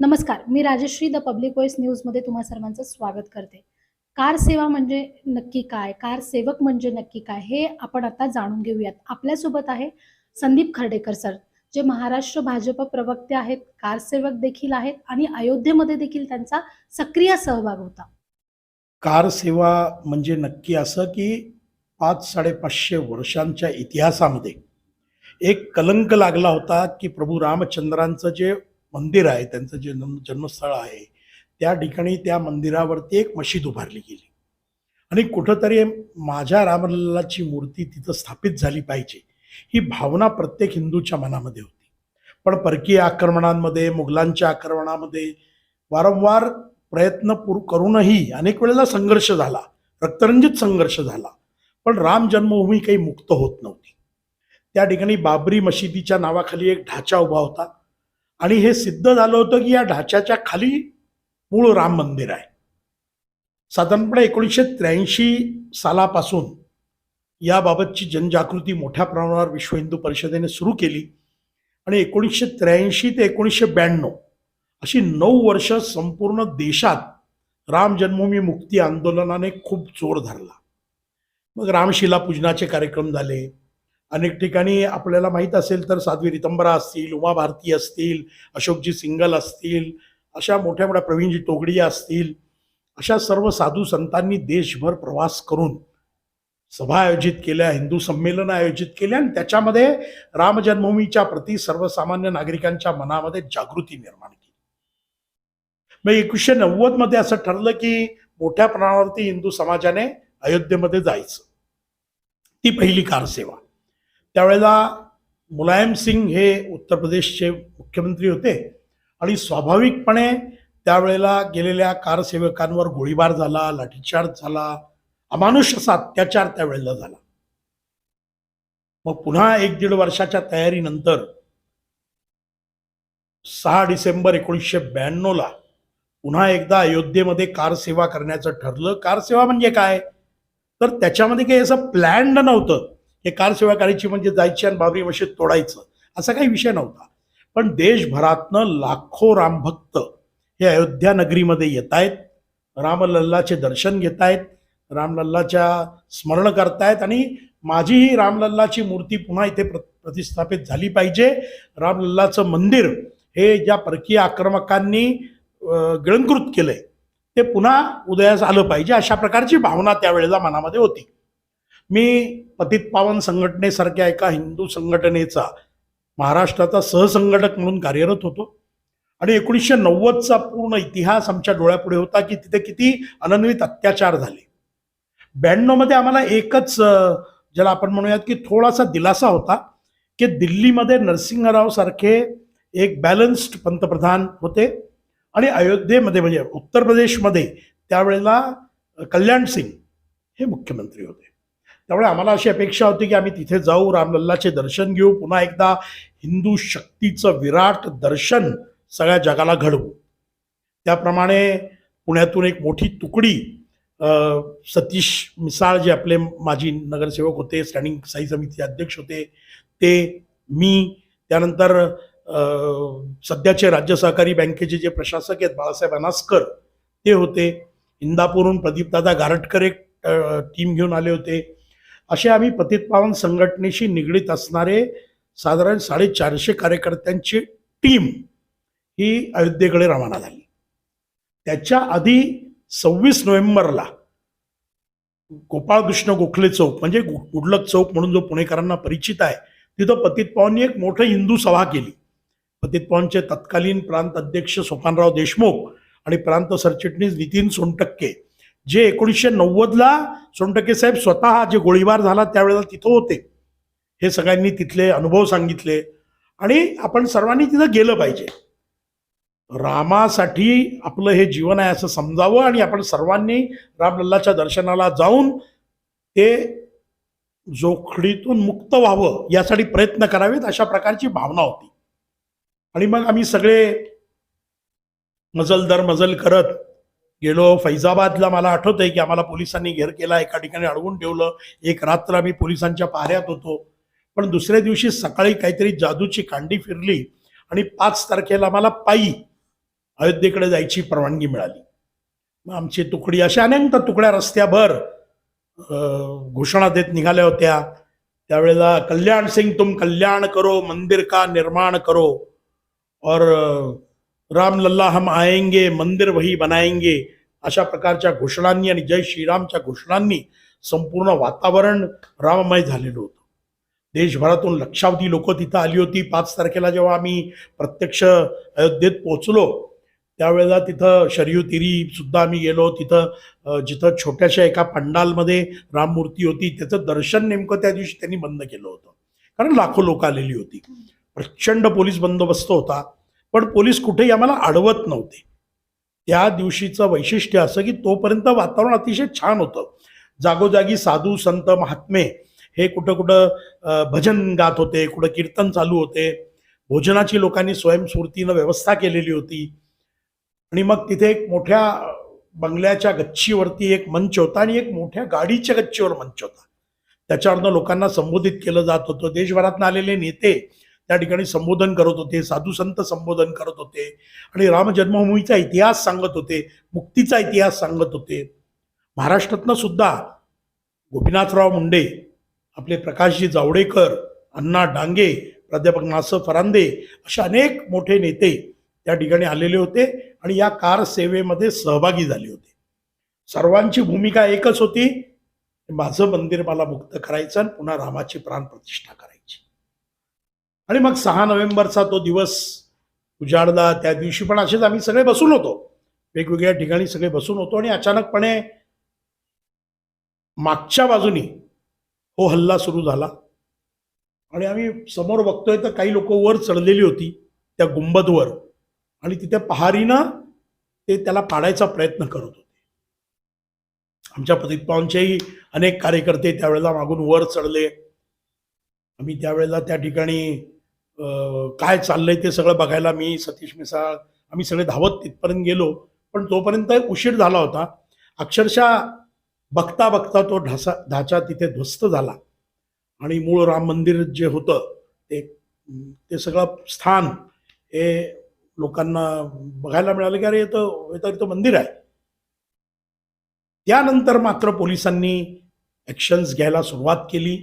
नमस्कार मी Rajshri the public voice न्यूजमध्ये तुम्हा सर्वांचं स्वागत करते. कार सेवा म्हणजे नक्की काय? कार सेवक म्हणजे नक्की काय? हे आपण आता जाणून घेऊयात. आपल्यासोबत आहे संदीप खर्डेकर सर जे महाराष्ट्र भाजप प्रवक्ते आहेत कार सेवक देखील आहेत आणि अयोध्येमध्ये देखील त्यांचा सक्रिय सहभाग होता. कार सेवा म्हणजे नक्की असं की पाच साडेपाचशे वर्षांच्या इतिहासामध्ये एक कलंक लागला होता की प्रभू रामचंद्रांचं जे मंदिर आहे त्यांचं जे जन्म जन्मस्थळ आहे त्या ठिकाणी त्या मंदिरावरती एक मशीद उभारली गेली. आणि कुठंतरी माझ्या रामलल्लाची मूर्ती तिथं स्थापित झाली पाहिजे ही भावना प्रत्येक हिंदूच्या मनामध्ये होती. पण परकीय आक्रमणांमध्ये मुघलांच्या आक्रमणामध्ये वारंवार प्रयत्न पूर करूनही अनेक वेळेला संघर्ष झाला रक्तरंजित संघर्ष झाला पण राम जन्मभूमी काही मुक्त होत नव्हती. त्या ठिकाणी बाबरी मशिदीच्या नावाखाली एक ढाचा उभा होता आणि हे सिद्ध झालं होतं की या ढाच्याच्या खाली मूळ राम मंदिर आहे. साधारणपणे एकोणीसशे त्र्याऐंशी सालापासून याबाबतची जनजागृती मोठ्या प्रमाणावर विश्व हिंदू परिषदेने सुरू केली आणि एकोणीसशे त्र्याऐंशी ते एकोणीसशे ब्याण्णव अशी नऊ वर्ष संपूर्ण देशात राम जन्मभूमी मुक्ती आंदोलनाने खूप जोर धरला. मग रामशिला पूजनाचे कार्यक्रम झाले. अनेक ठिकाणी आपल्याला माहीत असेल तर साध्वी रितंबरा असतील उमा भारती असतील अशोकजी सिंगल असतील अशा मोठ्या मोठ्या प्रवीणजी तोगडिया असतील अशा सर्व साधू संतांनी देशभर प्रवास करून सभा आयोजित केल्या हिंदू संमेलनं आयोजित केल्या आणि त्याच्यामध्ये राम जन्मभूमीच्या प्रती सर्वसामान्य नागरिकांच्या मनामध्ये जागृती निर्माण केली. मग एकोणीसशे नव्वदमध्ये असं ठरलं की मोठ्या प्रमाणावरती हिंदू समाजाने अयोध्येमध्ये जायचं. ती पहिली कार सेवा त्यावेळेला मुलायम सिंग हे उत्तर प्रदेशचे मुख्यमंत्री होते. आणि स्वाभाविकपणे त्यावेळेला गेलेल्या कारसेवकांवर गोळीबार झाला लाठीचार्ज झाला अमानुष असा अत्याचार त्यावेळेला झाला. मग पुन्हा एक दीड वर्षाच्या तयारीनंतर सहा डिसेंबर एकोणीसशे ब्याण्णवला पुन्हा एकदा अयोध्येमध्ये कार सेवा करण्याचं ठरलं. कार सेवा म्हणजे काय? तर त्याच्यामध्ये काही असं प्लॅन्ड नव्हतं. हे कार सेवा करायची म्हणजे जायची आणि बाबरी मशीद तोडायचं असा काही विषय नव्हता. पण देशभरातनं लाखो रामभक्त हे अयोध्या नगरीमध्ये येत आहेत रामलल्लाचे दर्शन घेत आहेत रामलल्लाच्या स्मरण करतायत आणि माझीही रामलल्लाची मूर्ती पुन्हा इथे प्र प्रतिस्थापित झाली पाहिजे. रामलल्लाचं मंदिर हे ज्या परकीय आक्रमकांनी गिळंकृत केलंय ते पुन्हा उदयास आलं पाहिजे अशा प्रकारची भावना त्यावेळेला मनामध्ये होती. मी पतित पावन संघटनेसारख्या एका हिंदू संघटनेचा महाराष्ट्राचा सहसंघटक म्हणून कार्यरत होतो. आणि एकोणीसशे नव्वदचा पूर्ण इतिहास आमच्या डोळ्यापुढे होता की तिथे किती अनन्वित अत्याचार झाले. ब्याण्णवमध्ये आम्हाला एकच ज्याला आपण म्हणूयात की थोडासा दिलासा होता की दिल्लीमध्ये नरसिंहराव सारखे एक बॅलन्स्ड पंतप्रधान होते. आणि अयोध्येमध्ये म्हणजे उत्तर प्रदेशमध्ये त्यावेळेला कल्याण सिंग हे मुख्यमंत्री होते. त्यामुळे आम्हाला अशी अपेक्षा होती की आम्ही तिथे जाऊ रामलल्लाचे दर्शन घेऊ पुन्हा एकदा हिंदू शक्तीचं विराट दर्शन सगळ्या जगाला घडवू. त्याप्रमाणे पुण्यातून एक मोठी तुकडी सतीश मिसाळ जे आपले माजी नगरसेवक होते स्टँडिंग साई समिती अध्यक्ष होते ते मी त्यानंतर सध्याचे राज्य सहकारी बँकेचे जे प्रशासक आहेत बाळासाहेब अनास्कर ते होते. इंदापूरहून प्रदीपदादा गारटकर एक टीम घेऊन आले होते. असे आम्ही पतितपावन संघटनेशी निगडीत असणारे साधारण साडेचारशे कार्यकर्त्यांची टीम ही अयोध्येकडे रवाना झाली. त्याच्या आधी सव्वीस नोव्हेंबरला गोपाळकृष्ण गोखले चौक म्हणजे गुडलक चौक म्हणून जो पुणेकरांना परिचित आहे तिथं पतितपावांनी एक मोठं हिंदू सभा केली. पतितपावांचे तत्कालीन प्रांत अध्यक्ष सोपानराव देशमुख आणि प्रांत सरचिटणीस नितीन सोनटक्के जे एकोणीसशे नव्वदला सोनटके साहेब स्वतः जे गोळीबार झाला त्यावेळेला तिथं होते. हे सगळ्यांनी तिथले अनुभव सांगितले. आणि आपण सर्वांनी तिथं गेलं पाहिजे. रामासाठी आपलं हे जीवन आहे असं समजावं आणि आपण सर्वांनी रामलल्लाच्या दर्शनाला जाऊन ते जोखडीतून मुक्त व्हावं यासाठी प्रयत्न करावेत अशा प्रकारची भावना होती. आणि मग आम्ही सगळे मजल दर मजल करत गेलो फैजाबादला मला आठवत आहे की आम्हाला पोलिसांनी घेर केला एका ठिकाणी अडवून ठेवलं. एक रात्र आम्ही पोलिसांच्या पाहऱ्यात होतो. पण दुसऱ्या दिवशी सकाळी काहीतरी जादूची कांडी फिरली आणि पाच तारखेला मला पायी अयोध्येकडे जायची परवानगी मिळाली. मग आमची तुकडी अशा अनेक तुकड्या रस्त्याभर घोषणा देत निघाल्या होत्या. त्यावेळेला कल्याण सिंग तुम कल्याण करो मंदिर का निर्माण करो? और राम लल्ला हम आएंगे मंदिर वही बनाएंगे अशा प्रकारच्या घोषणांनी आणि जय श्रीरामच्या घोषणांनी संपूर्ण वातावरण राममय झालेलं होतं. देशभरातून लक्षावधी लोक तिथं आली होती. पाच तारखेला जेव्हा आम्ही प्रत्यक्ष अयोध्येत पोहोचलो त्यावेळेला तिथं शरयू तिरी सुद्धा आम्ही गेलो. तिथं जिथं छोट्याशा एका पंडालमध्ये राममूर्ती होती. त्याचं दर्शन नेमकं त्या दिवशी त्यांनी बंद केलं होतं. कारण लाखो लोक आलेली होती. प्रचंड पोलीस बंदोबस्त होता. पण पोलीस कुठेही आम्हाला अडवत नव्हते. त्या दिवशीचं वैशिष्ट्य असं की तोपर्यंत वातावरण अतिशय छान होतं. जागोजागी साधू संत महात्मे हे कुठं कुठं भजन गात होते कुठं कीर्तन चालू होते. भोजनाची लोकांनी स्वयंस्फूर्तीनं व्यवस्था केलेली होती. आणि मग तिथे एक मोठ्या बंगल्याच्या गच्चीवरती एक मंच होता आणि एक मोठ्या गाडीच्या गच्चीवर मंच होता. त्याच्यावरनं लोकांना संबोधित केलं जात होतं. देशभरातून आलेले नेते त्या ठिकाणी संबोधन करत होते साधू संत संबोधन करत होते आणि राम जन्मभूमीचा इतिहास सांगत होते मुक्तीचा इतिहास सांगत होते. महाराष्ट्रातनं सुद्धा गोपीनाथराव मुंडे आपले प्रकाशजी जावडेकर अण्णा डांगे प्राध्यापक नासर फरांदे असे अनेक मोठे नेते त्या ठिकाणी आलेले होते आणि या कार सेवेमध्ये सहभागी झाले होते. सर्वांची भूमिका एकच होती माझं मंदिर मला मुक्त करायचं आणि पुन्हा रामाची प्राण प्रतिष्ठा करायची. आणि मग सहा नोव्हेंबरचा तो दिवस उजाडला. त्या दिवशी पण असेच आम्ही सगळे बसून होतो. वेगवेगळ्या ठिकाणी सगळे बसून होतो आणि अचानकपणे मागच्या बाजूनी हो हल्ला सुरू झाला. आणि आम्ही समोर बघतोय तर काही लोक वर चढलेली होती त्या गुंबदवर. आणि तिथे पहारीनं ते त्याला पाडायचा प्रयत्न करत होते. आमच्या प्रदीप अनेक कार्यकर्ते त्यावेळेला मागून वर चढले. आम्ही त्यावेळेला त्या ठिकाणी काय चाललंय ते सगळं बघायला मी सतीश मिसाळ आम्ही सगळे धावत तिथपर्यंत गेलो. पण तोपर्यंत उशीर झाला होता. अक्षरशः बघता बघता तो ढासा ढाचा तिथे ध्वस्त झाला. आणि मूळ राम मंदिर जे होतं ते ते सगळं स्थान हे लोकांना बघायला मिळालं की अरे तर इथं इथं मंदिर आहे. त्यानंतर मात्र पोलिसांनी ॲक्शन्स घ्यायला सुरुवात केली.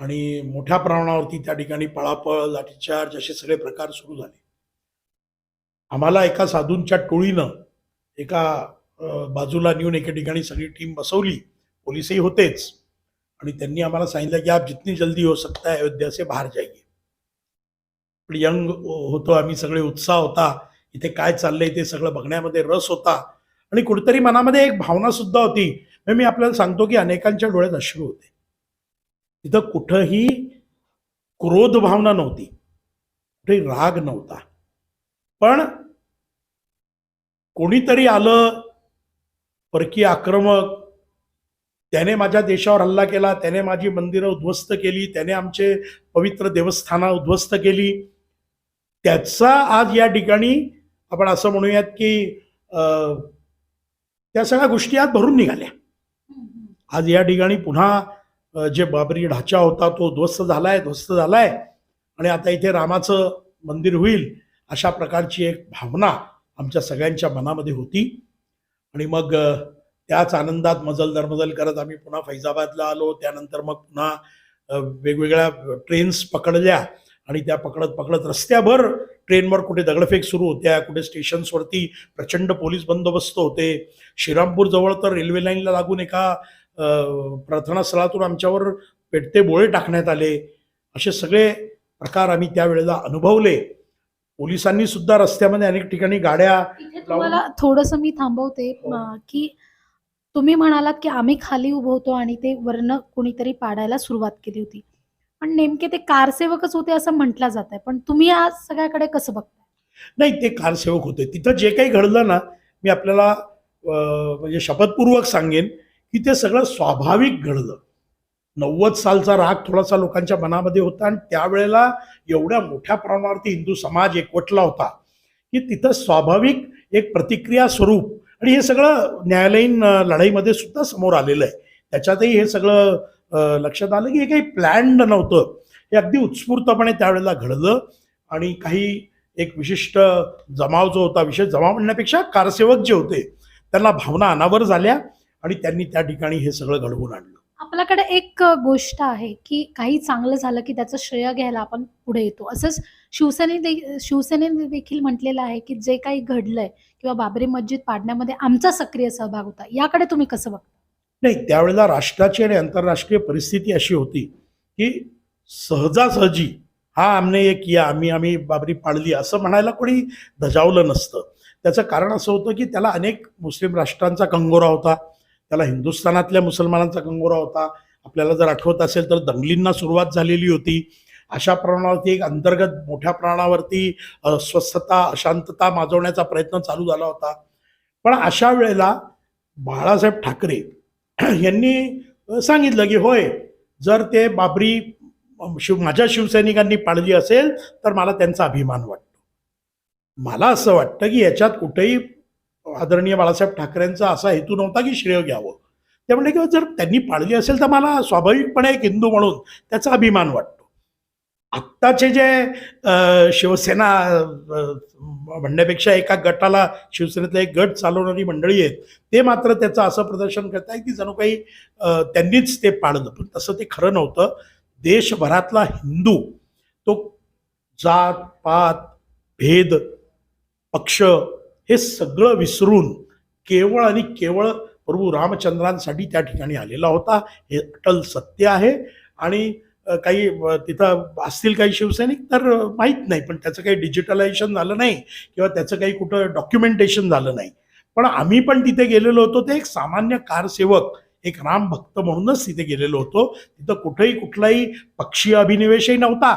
आणि मोठ्या प्रमाणावरती त्या ठिकाणी पळापळ लाठीचार्ज असे सगळे प्रकार सुरू झाले. आम्हाला एका साधूंच्या टोळीनं एका बाजूला नेऊन एका ठिकाणी सगळी टीम बसवली. पोलिसही होतेच. आणि त्यांनी आम्हाला सांगितलं की आप जितनी जल्दी हो सकता है अयोध्या से बाहेर जाईये पण यंग होतो आम्ही सगळे उत्साह होता. इथे काय चाललंय ते सगळं बघण्यामध्ये रस होता. आणि कुठेतरी मनामध्ये एक भावना सुद्धा होती. म्हणजे मी आपल्याला सांगतो की अनेकांच्या डोळ्यात अश्रू होते. तिथं कुठंही क्रोध भावना नव्हती. कुठेही राग नव्हता. पण कोणीतरी आलं परकीय आक्रमक त्याने माझ्या देशावर हल्ला केला त्याने माझी मंदिरं उद्ध्वस्त केली त्याने आमचे पवित्र देवस्थानं उद्ध्वस्त केली. त्याचा आज या ठिकाणी आपण असं म्हणूयात की त्या सगळ्या गोष्टी आज भरून निघाल्या. आज या ठिकाणी पुन्हा जे बाबरी ढाचा होता तो ध्वस्त झालाय ध्वस्त झालाय. आणि आता इथे रामाचं मंदिर होईल अशा प्रकारची एक भावना आमच्या सगळ्यांच्या मनामध्ये होती. आणि मग त्याच आनंदात मजल दरमजल करत आम्ही पुन्हा फैजाबादला आलो. त्यानंतर मग पुन्हा वेगवेगळ्या ट्रेन्स पकडल्या आणि त्या पकडत पकडत रस्त्याभर ट्रेनवर कुठे दगडफेक सुरू होत्या कुठे स्टेशन्सवरती प्रचंड पोलीस बंदोबस्त होते. श्रीरामपूर जवळ तर रेल्वे लाईनला लागून एका अ, प्रार्थना स्थळातून आमच्यावर पेटते बोळे टाकण्यात आले. असे सगळे प्रकार आम्ही त्यावेळेला अनुभवले. पोलिसांनी सुद्धा रस्त्यामध्ये अनेक ठिकाणी गाड्या तुम्हाला थोडंसं मी थांबवते हो. की तुम्ही म्हणालात की आम्ही खाली उभं होतो आणि ते वरनं कोणीतरी पाडायला सुरुवात केली होती. पण नेमके ते कारसेवकच होते असं म्हटलं जात आहे. पण तुम्ही आज सगळ्याकडे कसं बघताय? नाही ते कारसेवक होते. तिथं जे काही घडलं ना मी आपल्याला म्हणजे शपथपूर्वक सांगेन. की ते सगळं स्वाभाविक घडलं. नव्वद सालचा राग थोडासा लोकांच्या मनामध्ये होता आणि त्यावेळेला एवढ्या मोठ्या प्रमाणावरती हिंदू समाज एकवटला होता की तिथं स्वाभाविक एक प्रतिक्रिया स्वरूप आणि हे सगळं न्यायालयीन लढाईमध्ये सुद्धा समोर आलेलं आहे. त्याच्यातही हे सगळं लक्षात आलं की हे काही प्लॅन्ड नव्हतं. हे अगदी उत्स्फूर्तपणे त्यावेळेला घडलं आणि काही एक विशिष्ट जमाव जो होता विशेष जमाव म्हणण्यापेक्षा कारसेवक जे होते त्यांना भावना अनावर झाल्या. आणि त्यांनी त्या ठिकाणी हे सगळं घडवून आणलं. आपल्याकडे एक गोष्ट आहे की काही चांगलं झालं की त्याचं श्रेय घ्यायला आपण पुढे येतो. असंच शिवसेने दे- शिवसेनेने देखील म्हटलेलं आहे की जे काही घडलंय किंवा बाबरी मस्जिद पाडण्यामध्ये आमचा सक्रिय सहभाग होता याकडे तुम्ही कसं बघता? नाही त्यावेळेला राष्ट्राची आणि आंतरराष्ट्रीय परिस्थिती अशी होती की सहजासहजी हा आमने एक किया आम्ही आम्ही बाबरी पाळली असं म्हणायला कोणी धजावलं नसतं. त्याचं कारण असं होतं की त्याला अनेक मुस्लिम राष्ट्रांचा कंगोरा होता. त्याला हिंदुस्थानातल्या मुसलमानांचा कंगोरा होता. आपल्याला जर आठवत असेल तर दंगलींना सुरुवात झालेली होती. अशा प्रमाणावरती एक अंतर्गत मोठ्या प्रमाणावरती अस्वस्थता अशांतता माजवण्याचा प्रयत्न चालू झाला होता. पण अशा वेळेला बाळासाहेब ठाकरे यांनी सांगितलं की होय जर ते बाबरी शिव माझ्या शिवसैनिकांनी पाळली असेल तर मला त्यांचा अभिमान वाटतो. मला असं वाटतं की याच्यात कुठेही आदरणीय बाळासाहेब ठाकरेंचा असा हेतू नव्हता की श्रेय घ्यावं. ते म्हणले की जर त्यांनी पाळली असेल तर मला स्वाभाविकपणे एक हिंदू म्हणून त्याचा अभिमान वाटतो. आत्ताचे जे शिवसेना म्हणण्यापेक्षा एका गटाला शिवसेनेतला एक गट चालवणारी मंडळी आहेत ते मात्र त्याचं असं प्रदर्शन करत आहे की जणू काही त्यांनीच ते पाळलं. पण तसं ते खरं नव्हतं. देशभरातला हिंदू तो जात पात भेद पक्ष हे सगळं विसरून केवळ आणि केवळ प्रभू रामचंद्रांसाठी त्या ठिकाणी आलेला होता. हे अटल सत्य आहे. आणि काही तिथं असतील काही शिवसैनिक तर माहीत नाही. पण त्याचं काही डिजिटलायझेशन झालं नाही किंवा त्याचं काही कुठं डॉक्युमेंटेशन झालं नाही. पण आम्ही पण तिथे गेलेलो होतो. ते एक सामान्य कारसेवक एक राम भक्त म्हणूनच तिथे गेलेलो होतो. तिथं कुठेही कुठलाही पक्षीय अभिनिवेशही नव्हता.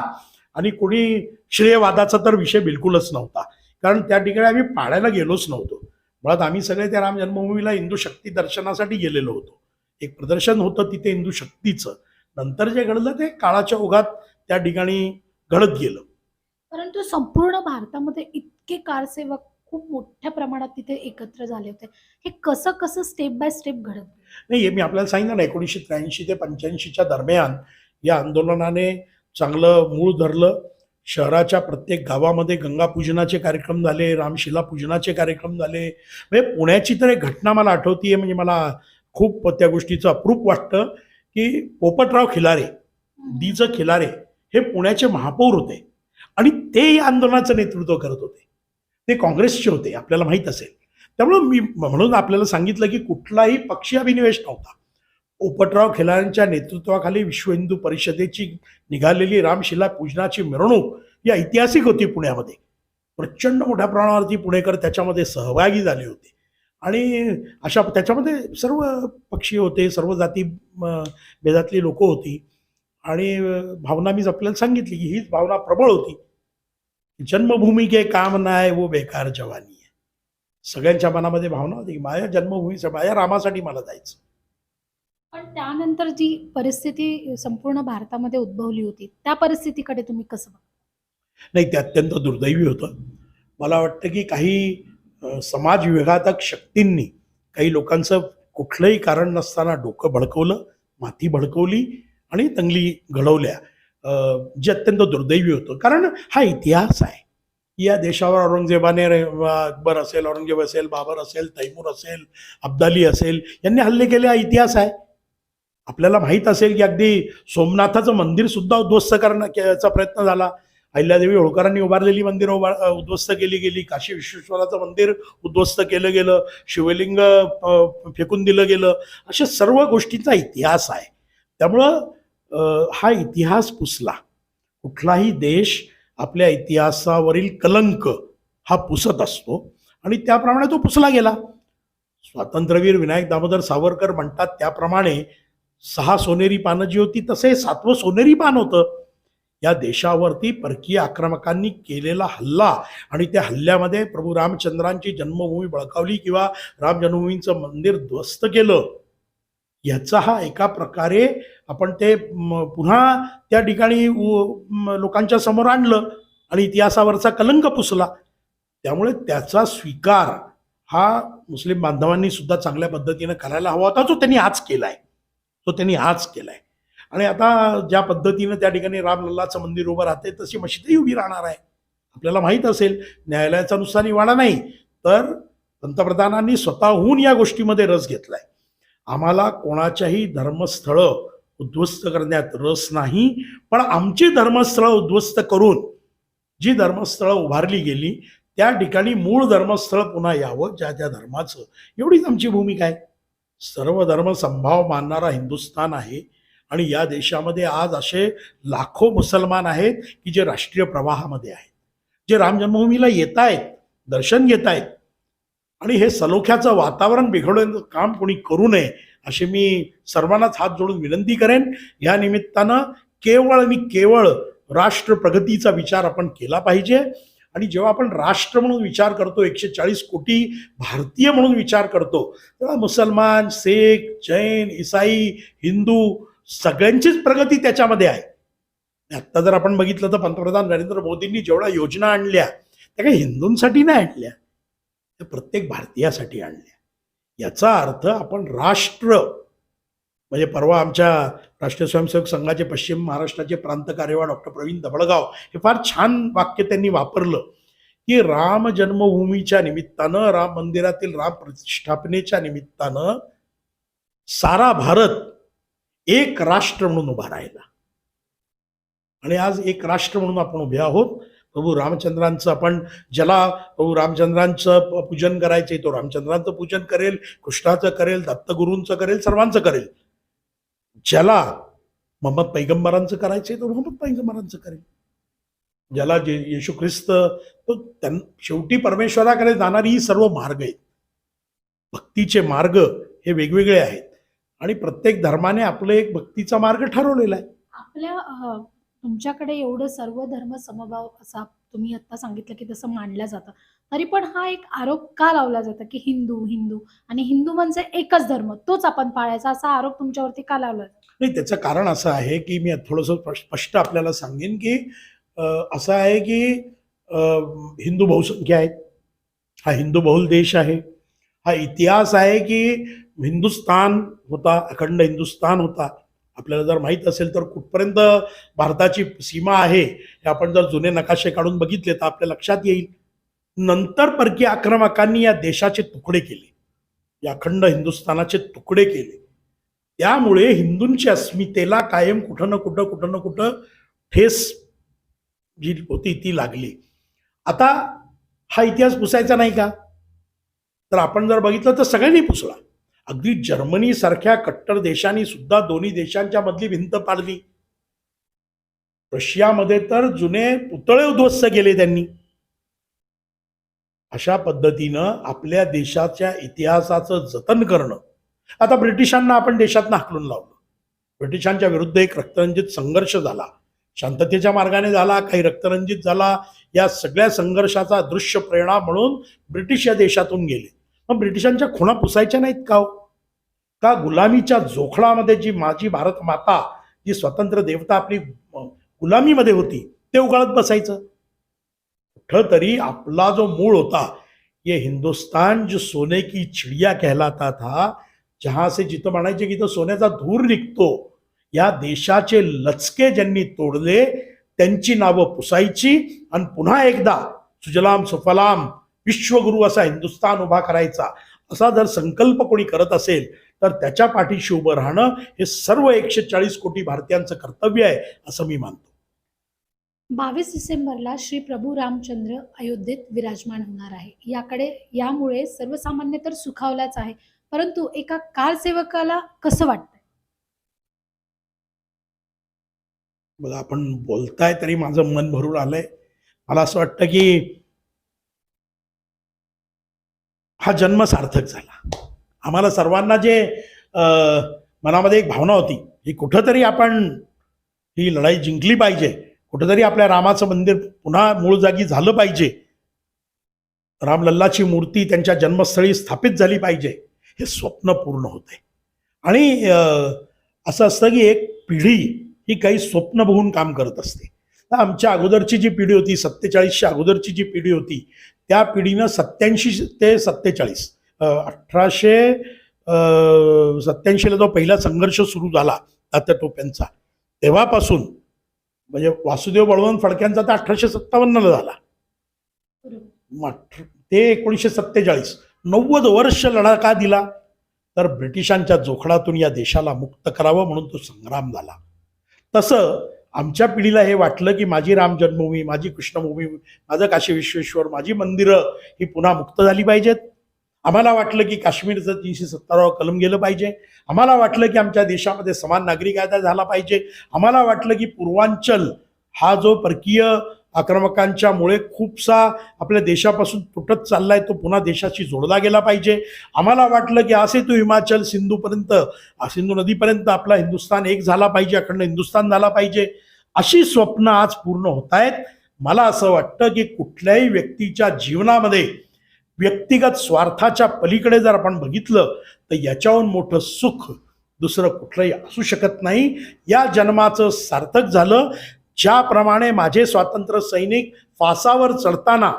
आणि कोणी श्रेयवादाचा तर विषय बिलकुलच नव्हता. कारण त्या ठिकाणी आम्ही पाळायला गेलोच नव्हतो. मुळात आम्ही सगळे त्या राम जन्मभूमीला हिंदू शक्ती दर्शनासाठी गेलेलो होतो. एक प्रदर्शन होतं तिथे हिंदू शक्तीचं. नंतर जे घडलं ते काळाच्या ओघात त्या ठिकाणी घडत गेलं. परंतु संपूर्ण भारतामध्ये इतके कारसेवक खूप मोठ्या प्रमाणात तिथे एकत्र झाले होते. हे कसं कसं स्टेप बाय स्टेप घडत? नाही हे मी आपल्याला सांगितलं ना एकोणीसशे त्र्याऐंशी ते पंच्याऐंशीच्या दरम्यान या आंदोलनाने चांगलं मूळ धरलं. शहराच्या प्रत्येक गावामध्ये गंगापूजनाचे कार्यक्रम झाले रामशिला पूजनाचे कार्यक्रम झाले. म्हणजे पुण्याची तर एक घटना मला आठवतीये म्हणजे मला खूप त्या गोष्टीचं अप्रूप वाटतं की पोपटराव खिलारे डीचं खिलारे हे पुण्याचे महापौर होते. आणि ते या आंदोलनाचं नेतृत्व करत होते. ते काँग्रेसचे होते आपल्याला माहीत असेल. त्यामुळं मी म्हणून आपल्याला सांगितलं की कुठलाही पक्षी अभिनिवेश नव्हता. पोपटराव खिलाऱ्यांच्या नेतृत्वाखाली विश्व हिंदू परिषदेची निघालेली रामशिला पूजनाची मिरवणूक ही ऐतिहासिक होती पुण्यामध्ये. प्रचंड मोठ्या प्रमाणावरती पुणेकर त्याच्यामध्ये सहभागी झाले होते. आणि अशा त्याच्यामध्ये सर्व पक्षी होते सर्व जाती म, भेदातली लोक होती. आणि भावना मीच आपल्याला सांगितली की हीच भावना प्रबळ होती. जन्मभूमी के काम नाही वो बेकार जवानी आहे. सगळ्यांच्या मनामध्ये भावना होती की माझ्या जन्मभूमीचं माझ्या रामासाठी मला जायचं. पण त्यानंतर जी परिस्थिती संपूर्ण भारतामध्ये उद्भवली होती त्या परिस्थितीकडे तुम्ही कसं नाही ते अत्यंत दुर्दैवी होतं. मला वाटतं की काही समाज विघातक शक्तींनी काही लोकांचं कुठलंही कारण नसताना डोकं भडकवलं माती भडकवली आणि तंगली घडवल्या. जे अत्यंत दुर्दैवी होतं. कारण हा इतिहास आहे. या देशावर औरंगजेबाने रे- अकबर असेल औरंगजेब असेल बाबर असेल तैमूर असेल अब्दाली असेल यांनी हल्ले केले हा इतिहास आहे. आपल्याला माहीत असेल की अगदी सोमनाथाचं मंदिर सुद्धा उद्ध्वस्त करण्याचा प्रयत्न झाला. अहिल्यादेवी होळकरांनी उभारलेली मंदिरं उभा उद्ध्वस्त केली गेली. काशी विश्वेश्वराचं मंदिर उद्ध्वस्त केलं गेलं. शिवलिंग फेकून दिलं गेलं. अशा सर्व गोष्टींचा इतिहास आहे. त्यामुळं हा इतिहास पुसला. कुठलाही देश आपल्या इतिहासावरील कलंक हा पुसत असतो आणि त्याप्रमाणे तो पुसला गेला. स्वातंत्र्यवीर विनायक दामोदर सावरकर म्हणतात त्याप्रमाणे सहा सोनेरी पानं जी होती तसे सातवं सोनेरी पान होतं. या देशावरती परकीय आक्रमकांनी केलेला हल्ला आणि त्या हल्ल्यामध्ये प्रभू रामचंद्रांची जन्मभूमी बळकावली किंवा राम जन्मभूमीचं मंदिर ध्वस्त केलं. याचा हा एका प्रकारे आपण ते पुन्हा त्या ठिकाणी उ- लोकांच्या समोर आणलं आणि इतिहासावरचा कलंक पुसला. त्यामुळे त्याचा स्वीकार हा मुस्लिम बांधवांनी सुद्धा चांगल्या पद्धतीनं करायला हवा होता जो त्यांनी आज केला आहे तो त्यांनी आज केलाय. आणि आता ज्या पद्धतीनं त्या ठिकाणी रामलल्लाचं मंदिर उभं राहते तशी मशिदही उभी राहणार आहे. आपल्याला माहीत असेल न्यायालयाचा नुसता निवाडा नाही तर पंतप्रधानांनी स्वतःहून या गोष्टीमध्ये रस घेतलाय. आम्हाला कोणाच्याही धर्मस्थळं उद्ध्वस्त करण्यात रस नाही पण आमची धर्मस्थळं उद्ध्वस्त करून जी धर्मस्थळं उभारली गेली त्या ठिकाणी मूळ धर्मस्थळ पुन्हा यावं ज्या ज्या धर्माचं. एवढीच आमची भूमिका आहे. सर्व धर्म संभाव मानणारा हिंदुस्थान आहे. आणि या देशामध्ये आज असे लाखो मुसलमान आहेत की जे राष्ट्रीय प्रवाहामध्ये आहेत. जे राम जन्मभूमीला येत आहेत दर्शन घेत आहेत आणि हे सलोख्याचं वातावरण बिघडवण्याचं काम कोणी करू नये अशी मी सर्वांनाच हात जोडून विनंती करेन. या निमित्तानं केवळ आणि केवळ राष्ट्र प्रगतीचा विचार आपण केला पाहिजे. आणि जेव्हा आपण राष्ट्र म्हणून विचार करतो एकशे चाळीस कोटी भारतीय म्हणून विचार करतो तेव्हा मुसलमान शेख जैन इसाई हिंदू सगळ्यांचीच प्रगती त्याच्यामध्ये आहे. आत्ता जर आपण बघितलं तर पंतप्रधान नरेंद्र मोदींनी जेवढ्या योजना आणल्या त्या काही हिंदूंसाठी नाही आणल्या त्या प्रत्येक भारतीयासाठी आणल्या. याचा अर्थ आपण राष्ट्र म्हणजे परवा आमच्या राष्ट्रीय स्वयंसेवक संघाचे पश्चिम महाराष्ट्राचे प्रांत कार्यवाह डॉक्टर प्रवीण दबळगाव हे फार छान वाक्य त्यांनी वापरलं की राम जन्मभूमीच्या निमित्तानं राम मंदिरातील राम प्रतिष्ठापनेच्या निमित्तानं सारा भारत एक राष्ट्र म्हणून उभा राहिला. आणि आज एक राष्ट्र म्हणून आपण उभे आहोत. प्रभू रामचंद्रांचं आपण ज्याला प्रभू रामचंद्रांचं पूजन करायचंय तो रामचंद्रांचं पूजन करेल कृष्णाचं करेल दत्तगुरूंचं करेल सर्वांचं करेल. ज्याला मोहम्मद पैगंबरांचं करायचंय तो मोहम्मद पैगंबरांचं करेल. ज्याला जे येशू ख्रिस्त तो त्यां शेवटी परमेश्वराकडे जाणारी ही सर्व मार्ग आहेत. भक्तीचे मार्ग हे वेगवेगळे आहेत. आणि प्रत्येक धर्माने आपलं एक भक्तीचा मार्ग ठरवलेला आहे. आपल्या तुमच्याकडे एवढं सर्व धर्म समभाव असा तुम्ही आता सांगितलं की तसं मांडलं जातं. तरी पण हा एक आरोप का लावला जातो की हिंदू हिंदू आणि हिंदू म्हणजे एकच धर्म तोच आपण पाळायचा असा आरोप तुमच्यावरती का लावला नाही त्याचं कारण असं आहे की मी थोडंसं स्पष्ट- आपल्याला सांगेन की असं आहे की हिंदू बहुसंख्या आहेत हा हिंदू बहुल देश आहे हा इतिहास आहे की हिंदुस्थान होता अखंड हिंदुस्थान होता. आपल्याला जर माहीत असेल तर कुठपर्यंत भारताची सीमा आहे हे आपण जर जुने नकाशे काढून बघितले तर आपल्या लक्षात येईल. नंतर परकीय आक्रमकांनी या देशाचे तुकडे केले. या अखंड हिंदुस्थानाचे तुकडे केले. त्यामुळे हिंदूंच्या अस्मितेला कायम कुठं ना कुठं कुठं ना कुठं ठेस जी होती ती लागली. आता हा इतिहास पुसायचा नाही का? तर आपण जर बघितलं तर सगळ्यांनी पुसला. अगदी जर्मनीसारख्या कट्टर देशांनी सुद्धा दोन्ही देशांच्या मधली भिंत पाडली. रशियामध्ये तर जुने पुतळे उद्ध्वस्त केले त्यांनी. अशा पद्धतीनं आपल्या देशाच्या इतिहासाचं जतन करणं. आता ब्रिटिशांना आपण देशात हाकलून लावलं. ब्रिटिशांच्या विरुद्ध एक रक्तरंजित संघर्ष झाला. शांततेच्या मार्गाने झाला काही रक्तरंजित झाला. या सगळ्या संघर्षाचा दृश्य प्रेरणा म्हणून ब्रिटिश या देशातून गेले. मग ब्रिटिशांच्या खुणा पुसायच्या नाहीत का हो? का गुलामीच्या जोखडामध्ये जी माझी भारत माता जी स्वतंत्र देवता आपली गुलामीमध्ये होती ते उगाळत बसायचं? कुठं तरी आपला जो मूळ होता ये हिंदुस्तान जो सोने की चिडिया कहलाता था जहां से जिथं म्हणायचे की तो सोन्याचा धूर निघतो या देशाचे लचके ज्यांनी तोडले त्यांची नावं पुसायची आणि पुन्हा एकदा सुजलाम सुफलाम विश्वगुरु असा हिंदुस्थान उभा करायचा असा जर संकल्प कोणी करत असेल तर त्याच्या पाठीशी उभं राहणं हे सर्व एकशे चाळीस कोटी भारतीयांचं कर्तव्य आहे असं मी मानतो. बावीस डिसेंबरला श्री प्रभू रामचंद्र अयोध्येत विराजमान होणार आहे. याकडे यामुळे सर्वसामान्य तर सुखावलाच आहे परंतु एका कारसेवकाला कसं वाटतंय? बघा आपण बोलताय तरी माझं मन भरून आलंय. मला असं वाटतं की हा जन्म सार्थक झाला. आम्हाला सर्वांना जे मनामध्ये एक भावना होती की कुठंतरी आपण ही लढाई जिंकली पाहिजे कुठंतरी आपल्या रामाचं मंदिर पुन्हा मूळ जागी झालं पाहिजे. रामलल्लाची मूर्ती त्यांच्या जन्मस्थळी स्थापित झाली पाहिजे हे स्वप्न पूर्ण होते. आणि असं असतं की एक पिढी ही काही स्वप्न बघून काम करत असते. तर आमच्या अगोदरची जी पिढी होती सत्तेचाळीसच्या अगोदरची जी पिढी होती त्या पिढीनं सत्याऐंशी ते सत्तेचाळीस अठराशे सत्याऐंशीला जो पहिला संघर्ष सुरू झाला तात्या टोप्यांचा तेव्हापासून म्हणजे वासुदेव बळवंत फडक्यांचा तर अठराशे सत्तावन्नला झाला. ते एकोणीसशे सत्तेचाळीस नव्वद वर्ष लढा का दिला. तर ब्रिटिशांच्या जोखडातून या देशाला मुक्त करावं म्हणून तो संग्राम झाला. तसं आमच्या पिढीला हे वाटलं की माझी राम जन्मभूमी माझी कृष्णभूमी माझं काशी विश्वेश्वर माझी मंदिरं ही पुन्हा मुक्त झाली पाहिजेत. आम्हाला वाटलं की काश्मीरचं तीनशे सत्तरावं कलम गेलं पाहिजे. आम्हाला वाटलं की आमच्या देशामध्ये समान नागरी कायदा झाला पाहिजे. आम्हाला वाटलं की पूर्वांचल हा जो परकीय आक्रमकांच्यामुळे खूपसा आपल्या देशापासून तुटत चाललाय तो पुन्हा देशाशी जोडला गेला पाहिजे. आम्हाला वाटलं की असे तो हिमाचल सिंधूपर्यंत आ, सिंधू नदीपर्यंत आपला हिंदुस्थान एक झाला पाहिजे अखंड हिंदुस्थान झाला पाहिजे. अशी स्वप्न आज पूर्ण होत आहेत मला असं वाटतं की कुठल्याही व्यक्तीच्या जीवनामध्ये व्यक्तिगत स्वार्थाच्या पलीकडे जर आपण बघितलं तर याच्याहून मोठं सुख दुसरं कुठलंही असू शकत नाही. या जन्माचं सार्थक झालं. ज्याप्रमाणे माझे स्वातंत्र्य सैनिक फासावर चढताना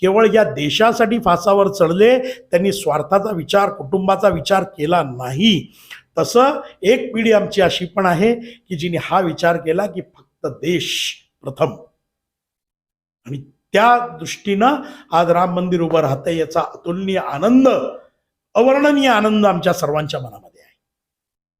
केवळ या देशासाठी फासावर चढले त्यांनी स्वार्थाचा विचार कुटुंबाचा विचार केला नाही. तसं एक पिढी आमची अशी पण आहे की जिने हा विचार केला की फक्त देश प्रथम. आणि त्या दृष्टीनं आज राम मंदिर उभं राहतंय याचा अतुलनीय आनंद अवर्णनीय आनंद आमच्या सर्वांच्या मनामध्ये.